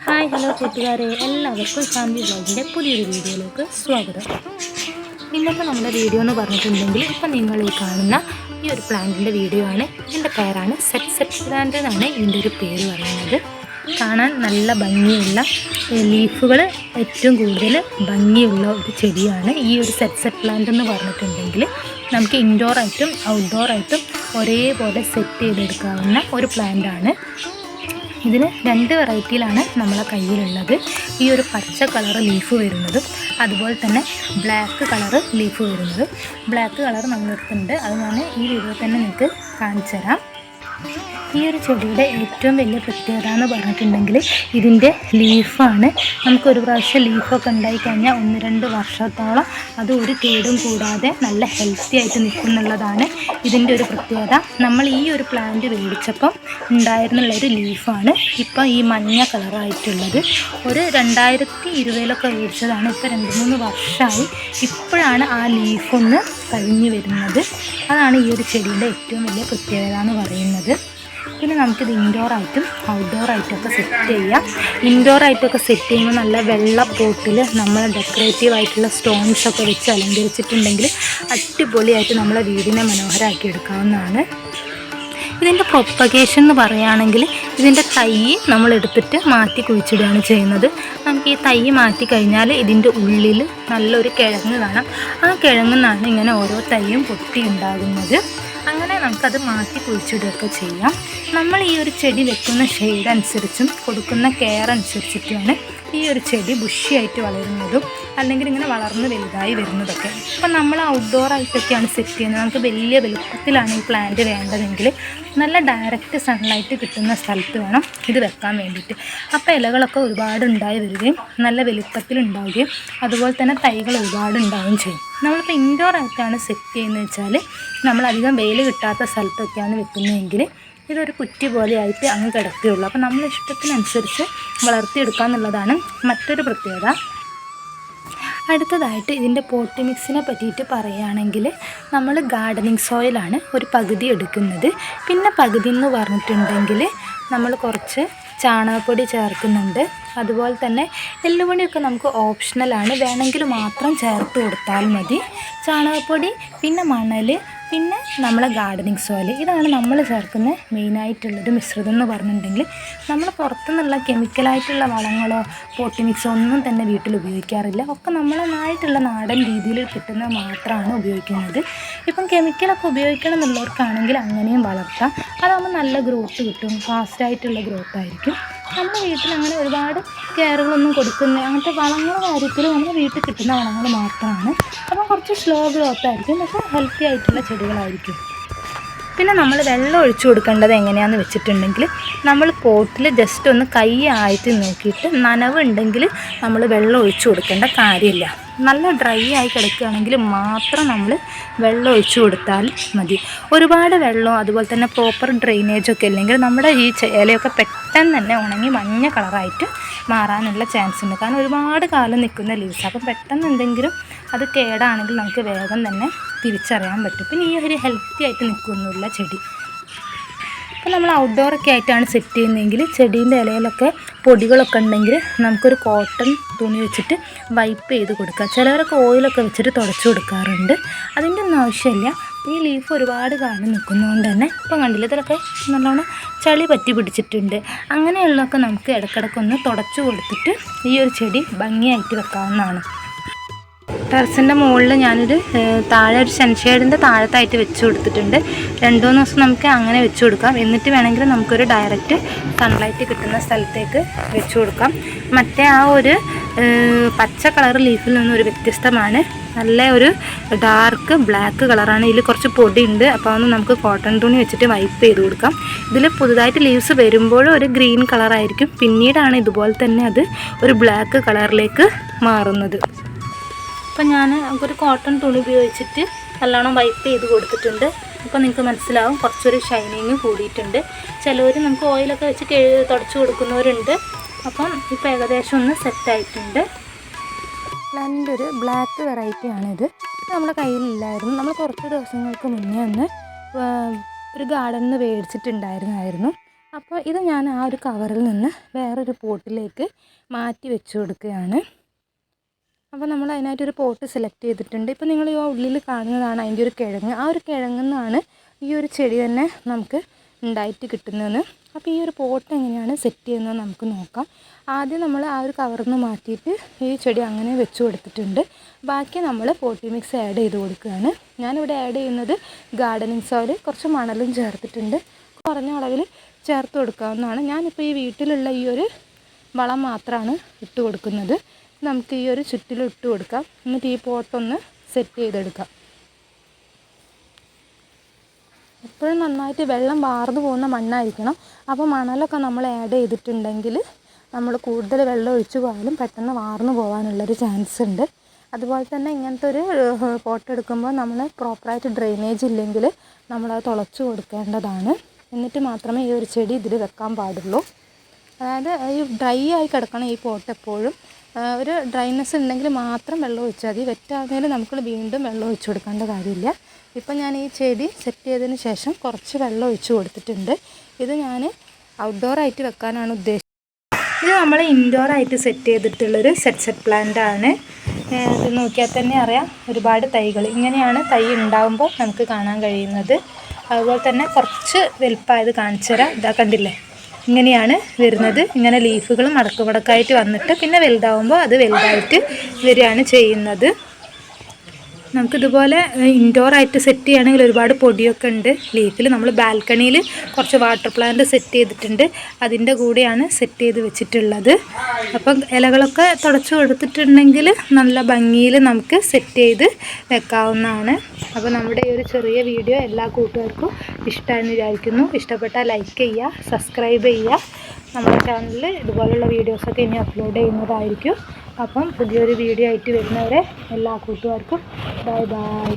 Hi hello കൂട്ടുകാരെ. എല്ലാവർക്കും family ബ്ലോഗിന്റെ പുതിയൊരു വീഡിയോയിലേക്ക് സ്വാഗതം. ഇന്നത്തെ നമ്മുടെ വീഡിയോ എന്ന് പറഞ്ഞിട്ടുണ്ടെങ്കിൽ ഇപ്പം നിങ്ങൾ ഈ കാണുന്ന ഈ ഒരു പ്ലാന്റിന്റെ വീഡിയോ ആണ്. എന്റെ പേരാണ് സെറ്റ് സെറ്റ് പ്ലാന്റ് എന്നാണ് ഇതിന്റെ ഒരു പേര് പറയുന്നത്. കാണാൻ നല്ല ഭംഗിയുള്ള ലീഫുകൾ ഏറ്റവും കൂടുതൽ ഭംഗിയുള്ള ഒരു ചെടിയാണ് ഈ ഒരു സെറ്റ് സെറ്റ് പ്ലാന്റ് എന്ന് പറഞ്ഞിട്ടുണ്ടെങ്കിൽ. നമുക്ക് ഇൻഡോർ ആയിട്ടും ഔട്ട്ഡോർ ആയിട്ടും ഒരേപോലെ സെറ്റ് ചെയ്തെടുക്കാവുന്ന ഒരു പ്ലാന്റ് ഇതിന് രണ്ട് വെറൈറ്റിയിലാണ് നമ്മളെ കയ്യിലുള്ളത്. ഈ ഒരു പച്ച കളർ ലീഫ് വരുന്നതും അതുപോലെ തന്നെ ബ്ലാക്ക് കളർ ലീഫ് വരുന്നത്. ബ്ലാക്ക് കളർ നമ്മളെടുത്തുണ്ട് അത് ഞാൻ ഈ വീഡിയോ തന്നെ നിങ്ങൾക്ക് കാണിച്ചു തരാം ഈ ഒരു ചെടിയുടെ ഏറ്റവും വലിയ പ്രത്യേകത എന്ന് പറഞ്ഞിട്ടുണ്ടെങ്കിൽ ഇതിന്റെ ലീഫാണ്. നമുക്കൊരു പ്രാവശ്യം ലീഫൊക്കെ ഉണ്ടായി കഴിഞ്ഞാൽ ഒന്ന് രണ്ട് വർഷത്തോളം അത് ഒരു കേടും കൂടാതെ നല്ല ഹെൽത്തി ആയിട്ട് നിൽക്കുന്നുള്ളതാണ് ഇതിന്റെ ഒരു പ്രത്യേകത. നമ്മൾ ഈ ഒരു പ്ലാന്റ് മേടിച്ചപ്പം ഉണ്ടായിരുന്നുള്ളൊരു ലീഫാണ് ഇപ്പം ഈ മഞ്ഞ കളറായിട്ടുള്ളത് ഒരു രണ്ടായിരത്തി ഇരുപതിലൊക്കെ മേടിച്ചതാണ് ഇപ്പോൾ രണ്ട് മൂന്ന് വർഷമായി ഇപ്പോഴാണ് ആ ലീഫൊന്ന് കഴിഞ്ഞു വരുന്നത്. അതാണ് ഈ ഒരു ചെടിയുടെ ഏറ്റവും വലിയ പ്രത്യേകത എന്ന് പറയുന്നത്. പിന്നെ നമുക്കിത് ഔട്ട്ഡോർ ആയിട്ടൊക്കെ സെറ്റ് ചെയ്യാം. ഇൻഡോർ ആയിട്ടൊക്കെ സെറ്റ് ചെയ്യുമ്പോൾ നല്ല വെള്ള പോട്ടിൽ നമ്മൾ ഡെക്കറേറ്റീവ് ആയിട്ടുള്ള സ്റ്റോൺസ് ഒക്കെ വെച്ച് അലങ്കരിച്ചിട്ടുണ്ടെങ്കിൽ അടിപൊളിയായിട്ട് നമ്മളെ വീടിനെ മനോഹരമാക്കി എടുക്കാവുന്നതാണ്. ഇതിന്റെ പ്രൊപ്പഗേഷൻ എന്ന് പറയുകയാണെങ്കിൽ ഇതിന്റെ തൈ നമ്മൾ എടുത്തിട്ട് മാറ്റി കുഴിച്ചിടുകയാണ് ചെയ്യുന്നത്. നമുക്ക് ഈ തൈ മാറ്റി കഴിഞ്ഞാൽ ഇതിന്റെ ഉള്ളിൽ നല്ലൊരു കിഴങ്ങ് കാണാം. ആ കിഴങ്ങെന്നാണ് ഇങ്ങനെ ഓരോ തൈയും പൊട്ടി ഉണ്ടാകുന്നത്. അങ്ങനെ നമുക്കത് മാറ്റി കുഴിച്ചിടുകയൊക്കെ ചെയ്യാം. നമ്മൾ ഈ ഒരു ചെടി വെക്കുന്ന ഷെയ്ഡ് അനുസരിച്ചും കൊടുക്കുന്ന കെയർ അനുസരിച്ചിട്ടുമാണ് ഈ ഒരു ചെടി ബുഷിയായിട്ട് വളരുന്നതും അല്ലെങ്കിൽ ഇങ്ങനെ വളർന്ന് വലുതായി വരുന്നതൊക്കെ. അപ്പം നമ്മൾ ഔട്ട്ഡോർ ആയിട്ടൊക്കെയാണ് സെറ്റ് ചെയ്യുന്നത്. നമുക്ക് വലിയ വലുപ്പത്തിലാണ് ഈ പ്ലാന്റ് വേണ്ടതെങ്കിൽ നല്ല ഡയറക്റ്റ് സൺലൈറ്റ് കിട്ടുന്ന സ്ഥലത്ത് വേണം ഇത് വെക്കാൻ വേണ്ടിയിട്ട്. അപ്പോൾ ഇലകളൊക്കെ ഒരുപാട് ഉണ്ടായി വരികയും നല്ല വലുപ്പത്തിൽ ഉണ്ടാവുകയും അതുപോലെ തന്നെ തൈകൾ ഒരുപാട് ഉണ്ടാവുകയും ചെയ്യും. നമ്മളിപ്പോൾ ഇൻഡോർ ആയിട്ടാണ് സെറ്റ് ചെയ്യുന്നത് വെച്ചാൽ നമ്മൾ അധികം വെയിൽ കിട്ടാത്ത സ്ഥലത്തൊക്കെയാണ് വെക്കുന്നതെങ്കിൽ ഇതൊരു കുറ്റി പോലെയായിട്ട് അങ്ങ് കിടക്കുകയുള്ളൂ. അപ്പോൾ നമ്മുടെ ഇഷ്ടത്തിനനുസരിച്ച് വളർത്തിയെടുക്കുക എന്നുള്ളതാണ് മറ്റൊരു പ്രത്യേകത. അടുത്തതായിട്ട് ഇതിന്റെ പോട്ടി മിക്സിനെ പറ്റിയിട്ട് പറയുകയാണെങ്കിൽ നമ്മൾ ഗാർഡനിങ് സോയിലാണ് ഒരു പകുതി എടുക്കുന്നത്. പിന്നെ പകുതി എന്ന് പറഞ്ഞിട്ടുണ്ടെങ്കിൽ നമ്മൾ കുറച്ച് ചാണകപ്പൊടി ചേർക്കുന്നുണ്ട്. അതുപോലെ തന്നെ എല്ലുപൊടിയൊക്കെ നമുക്ക് ഓപ്ഷണലാണ്. വേണമെങ്കിൽ മാത്രം ചേർത്ത് കൊടുത്താൽ മതി. ചാണകപ്പൊടി പിന്നെ മണൽ പിന്നെ നമ്മളെ ഗാർഡനിങ് സോയിൽ ഇതാണ് നമ്മൾ ചേർക്കുന്ന മെയിനായിട്ടുള്ളൊരു മിശ്രിതം എന്ന് പറഞ്ഞിട്ടുണ്ടെങ്കിൽ നമ്മൾ പുറത്തുനിന്നുള്ള കെമിക്കലായിട്ടുള്ള വളങ്ങളോ പോട്ടി മിക്സോ ഒന്നും തന്നെ വീട്ടിൽ ഉപയോഗിക്കാറില്ല. ഒക്കെ നമ്മളതായിട്ടുള്ള നാടൻ രീതിയിൽ കിട്ടുന്ന മാത്രമാണ് ഉപയോഗിക്കുന്നത്. ഇപ്പം കെമിക്കലൊക്കെ ഉപയോഗിക്കണം എന്നുള്ളവർക്കാണെങ്കിൽ അങ്ങനെയും വളർത്താം. അതാകുമ്പോൾ നല്ല ഗ്രോത്ത് കിട്ടും. ഫാസ്റ്റായിട്ടുള്ള ഗ്രോത്ത് ആയിരിക്കും. നമ്മുടെ വീട്ടിൽ അങ്ങനെ ഒരുപാട് കെയറുകളൊന്നും കൊടുക്കുന്ന അങ്ങനത്തെ വളങ്ങളുടെ കാര്യത്തിൽ നമ്മുടെ വീട്ടിൽ കിട്ടുന്ന വളങ്ങൾ മാത്രമാണ്. അപ്പം കുറച്ച് സ്ലോ ഗ്രോത്ത് ആയിരിക്കും പക്ഷേ ഹെൽത്തി ആയിട്ടുള്ള ചെടികളായിരിക്കും. പിന്നെ നമ്മൾ വെള്ളം ഒഴിച്ചു കൊടുക്കേണ്ടത് എങ്ങനെയാണെന്ന് വെച്ചിട്ടുണ്ടെങ്കിൽ നമ്മൾ പോട്ടിൽ ജസ്റ്റ് ഒന്ന് കൈ ആയിട്ട് നോക്കിയിട്ട് നനവുണ്ടെങ്കിൽ നമ്മൾ വെള്ളം ഒഴിച്ചു കൊടുക്കേണ്ട കാര്യമില്ല. നല്ല ഡ്രൈ ആയി കിടക്കുകയാണെങ്കിൽ മാത്രം നമ്മൾ വെള്ളം ഒഴിച്ചു കൊടുത്താൽ മതി. ഒരുപാട് വെള്ളം അതുപോലെ തന്നെ പ്രോപ്പർ ഡ്രെയിനേജ് ഒക്കെ ഇല്ലെങ്കിൽ നമ്മുടെ ഈ ഇലയൊക്കെ പെട്ടെന്ന് തന്നെ ഉണങ്ങി മഞ്ഞ കളറായിട്ട് മാറാനുള്ള ചാൻസ് ഉണ്ട്. കാരണം ഒരുപാട് കാലം നിൽക്കുന്ന ലീവ്സ് അപ്പം പെട്ടെന്ന് എന്തെങ്കിലും അത് കേടാണെങ്കിൽ നമുക്ക് വേഗം തന്നെ തിരിച്ചറിയാൻ പറ്റും. പിന്നെ ഈ ഒരു ഹെൽത്തി ആയിട്ട് നിൽക്കുന്നില്ല ചെടി. ഇപ്പോൾ നമ്മൾ ഔട്ട്ഡോറൊക്കെ ആയിട്ടാണ് സെറ്റ് ചെയ്യുന്നതെങ്കിൽ ചെടീന്റെ ഇലയിലൊക്കെ പൊടികളൊക്കെ ഉണ്ടെങ്കിൽ നമുക്കൊരു കോട്ടൺ തുണി വെച്ചിട്ട് വൈപ്പ് ചെയ്ത് കൊടുക്കുക. ചിലവരൊക്കെ ഓയിലൊക്കെ വെച്ചിട്ട് തുടച്ചു കൊടുക്കാറുണ്ട്. അതിന്റെ ഒന്നും ആവശ്യമില്ല. ഈ ലീഫ് ഒരുപാട് കാലം നിൽക്കുന്നതുകൊണ്ട് തന്നെ ഇപ്പം കണ്ടില്ല ഇതിലൊക്കെ നല്ലോണം ചളി പറ്റി പിടിച്ചിട്ടുണ്ട്. അങ്ങനെയുള്ളതൊക്കെ നമുക്ക് ഇടക്കിടക്കൊന്ന് തുടച്ചു കൊടുത്തിട്ട് ഈ ഒരു ചെടി ഭംഗിയായിട്ട് വെക്കാവുന്നതാണ്. ടെറസിന്റെ മുകളിൽ ഞാനൊരു താഴെ ഒരു സൺഷെയ്ഡിന്റെ താഴത്തായിട്ട് വെച്ച് കൊടുത്തിട്ടുണ്ട്. രണ്ട് മൂന്ന് ദിവസം നമുക്ക് അങ്ങനെ വെച്ച് കൊടുക്കാം. എന്നിട്ട് വേണമെങ്കിൽ നമുക്കൊരു ഡയറക്റ്റ് സൺലൈറ്റ് കിട്ടുന്ന സ്ഥലത്തേക്ക് വെച്ച് കൊടുക്കാം. മറ്റേ ആ ഒരു പച്ച കളർ ലീഫിൽ നിന്നും ഒരു വ്യത്യസ്തമാണ്. നല്ല ഒരു ഡാർക്ക് ബ്ലാക്ക് കളറാണ്. ഇതിൽ കുറച്ച് പൊടി ഉണ്ട് അപ്പോൾ അതൊന്ന് നമുക്ക് കോട്ടൺ തുണി വെച്ചിട്ട് വൈപ്പ് ചെയ്ത് കൊടുക്കാം. ഇതിൽ പുതുതായിട്ട് ലീവ്സ് വരുമ്പോഴും ഒരു ഗ്രീൻ കളറായിരിക്കും. പിന്നീടാണ് ഇതുപോലെ തന്നെ അത് ഒരു ബ്ലാക്ക് കളറിലേക്ക് മാറുന്നത്. അപ്പം ഞാൻ ഒരു കോട്ടൺ തുണി ഉപയോഗിച്ചിട്ട് നല്ലോണം വൈപ്പ് ചെയ്ത് കൊടുത്തിട്ടുണ്ട്. അപ്പോൾ നിങ്ങൾക്ക് മനസ്സിലാവും കുറച്ചൊരു ഷൈനിങ് കൂടിയിട്ടുണ്ട്. ചിലവർ നമുക്ക് ഓയിലൊക്കെ വെച്ച് തുടച്ച് കൊടുക്കുന്നവരുണ്ട്. അപ്പം ഇപ്പോൾ ഏകദേശം ഒന്ന് സെറ്റായിട്ടുണ്ട് നല്ല ഒരു ബ്ലാക്ക് വെറൈറ്റി ആണിത്. ഇത് നമ്മുടെ കയ്യിലില്ലായിരുന്നു. നമ്മൾ കുറച്ച് ദിവസങ്ങൾക്ക് മുന്നേ ഒന്ന് ഒരു ഗാർഡനിൽ നിന്ന് മേടിച്ചിട്ടുണ്ടായിരുന്നായിരുന്നു. അപ്പോൾ ഇത് ഞാൻ ആ ഒരു കവറിൽ നിന്ന് വേറൊരു പോട്ടിലേക്ക് മാറ്റി വെച്ച് കൊടുക്കുകയാണ്. അപ്പോൾ നമ്മൾ അതിനായിട്ടൊരു പോട്ട് സെലക്ട് ചെയ്തിട്ടുണ്ട്. ഇപ്പോൾ നിങ്ങൾ ഈ ഉള്ളിൽ കാണുന്നതാണ് അതിന്റെ ഒരു കിഴങ്ങ്. ആ ഒരു കിഴങ്ങിൽ നിന്നാണ് ഈ ഒരു ചെടി തന്നെ നമുക്ക് ഉണ്ടായിട്ട് കിട്ടുന്നതെന്ന് അപ്പോൾ ഈ ഒരു പോട്ട് എങ്ങനെയാണ് സെറ്റ് ചെയ്യുന്നത് നമുക്ക് നോക്കാം. ആദ്യം നമ്മൾ ആ ഒരു കവറിൽ നിന്ന് മാറ്റിയിട്ട് ഈ ചെടി അങ്ങനെ വെച്ച് കൊടുത്തിട്ടുണ്ട്. ബാക്കി നമ്മൾ പോട്ടി മിക്സ് ആഡ് ചെയ്ത് കൊടുക്കുകയാണ്. ഞാനിവിടെ ആഡ് ചെയ്യുന്നത് ഗാർഡനിങ് സോയിൽ കുറച്ച് മണലും ചേർത്തിട്ടുണ്ട്. കുറഞ്ഞ അളവിൽ ചേർത്ത് കൊടുക്കാവുന്നതാണ്. ഞാനിപ്പോൾ ഈ വീട്ടിലുള്ള ഈ ഒരു വളം മാത്രമാണ് ഇട്ട് കൊടുക്കുന്നത്. നമുക്ക് ഈ ഒരു ചുറ്റിലും ഇട്ട് കൊടുക്കാം. എന്നിട്ട് ഈ പോട്ടൊന്ന് സെറ്റ് ചെയ്തെടുക്കാം. എപ്പോഴും നന്നായിട്ട് വെള്ളം വാർന്നു പോകുന്ന മണ്ണായിരിക്കണം. അപ്പോൾ മണലൊക്കെ നമ്മൾ ആഡ് ചെയ്തിട്ടുണ്ടെങ്കിൽ നമ്മൾ കൂടുതൽ വെള്ളം ഒഴിച്ചു പോയാലും പെട്ടെന്ന് വാർന്നു പോകാനുള്ളൊരു ചാൻസ് ഉണ്ട്. അതുപോലെ തന്നെ ഇങ്ങനത്തെ ഒരു പോട്ട് എടുക്കുമ്പോൾ നമ്മൾ പ്രോപ്പറായിട്ട് ഡ്രെയിനേജ് ഇല്ലെങ്കിൽ നമ്മളത് തുളച്ചു കൊടുക്കേണ്ടതാണ്. എന്നിട്ട് മാത്രമേ ഈ ഒരു ചെടി ഇതിൽ വെക്കാൻ പാടുള്ളൂ. അതായത് ഈ ഡ്രൈ ആയി കിടക്കണം ഈ പോട്ട് എപ്പോഴും ഒരു ഡ്രൈനെസ് ഉണ്ടെങ്കിൽ മാത്രം വെള്ളം ഒഴിച്ചാൽ മതി. വെറ്റാകുന്നതിൽ നമുക്ക് വീണ്ടും വെള്ളം ഒഴിച്ചു കൊടുക്കേണ്ട കാര്യമില്ല. ഇപ്പം ഞാൻ ഈ ചെടി സെറ്റ് ചെയ്തതിന് ശേഷം കുറച്ച് വെള്ളം ഒഴിച്ചു കൊടുത്തിട്ടുണ്ട്. ഇത് ഞാൻ ഔട്ട്ഡോർ ആയിട്ട് വെക്കാനാണ് ഉദ്ദേശിച്ചത്. ഇത് നമ്മൾ ഇൻഡോർ ആയിട്ട് സെറ്റ് ചെയ്തിട്ടുള്ളൊരു സെറ്റ് സെറ്റ് പ്ലാന്റ് ആണ്. ഇത് നോക്കിയാൽ തന്നെ അറിയാം. ഒരുപാട് തൈകൾ. ഇങ്ങനെയാണ് തൈ ഉണ്ടാകുമ്പോൾ നമുക്ക് കാണാൻ കഴിയുന്നത്. അതുപോലെ തന്നെ കുറച്ച് വലുപ്പമായത് കാണിച്ചു തരാം. ഇതാ കണ്ടില്ലേ? ഇങ്ങനെയാണ് വരുന്നത്. ഇങ്ങനെ ലീഫുകളും മടക്ക് മടക്കായിട്ട് വന്നിട്ട് പിന്നെ വലുതാവുമ്പോൾ അത് വലുതായിട്ട് വരികയാണ് ചെയ്യുന്നത്. നമുക്കിതുപോലെ ഇൻഡോർ ആയിട്ട് സെറ്റ് ചെയ്യുകയാണെങ്കിൽ ഒരുപാട് പൊടിയൊക്കെ ഉണ്ട്. ലീഫിൽ നമ്മൾ ബാൽക്കണിയിൽ കുറച്ച് വാട്ടർ പ്ലാന്റ് സെറ്റ് ചെയ്തിട്ടുണ്ട്. അതിന്റെ കൂടെയാണ് സെറ്റ് ചെയ്ത് വെച്ചിട്ടുള്ളത്. അപ്പം ഇലകളൊക്കെ തുടച്ചു കൊടുത്തിട്ടുണ്ടെങ്കിൽ നല്ല ഭംഗിയിൽ നമുക്ക് സെറ്റ് ചെയ്ത് വെക്കാവുന്നതാണ്. അപ്പോൾ നമ്മുടെ ഈ ഒരു ചെറിയ വീഡിയോ എല്ലാ കൂട്ടുകാർക്കും ഇഷ്ടമായെന്ന് വിചാരിക്കുന്നു. ഇഷ്ടപ്പെട്ടാൽ ലൈക്ക് ചെയ്യുക സബ്സ്ക്രൈബ് ചെയ്യുക. നമ്മുടെ ചാനലിൽ ഇതുപോലുള്ള വീഡിയോസൊക്കെ ഇനി അപ്ലോഡ് ചെയ്യുന്നതായിരിക്കും. അപ്പം പുതിയൊരു വീഡിയോ ആയിട്ട് വരുന്നവരെ എല്ലാ കൂട്ടുകാർക്കും ബൈ ബൈ.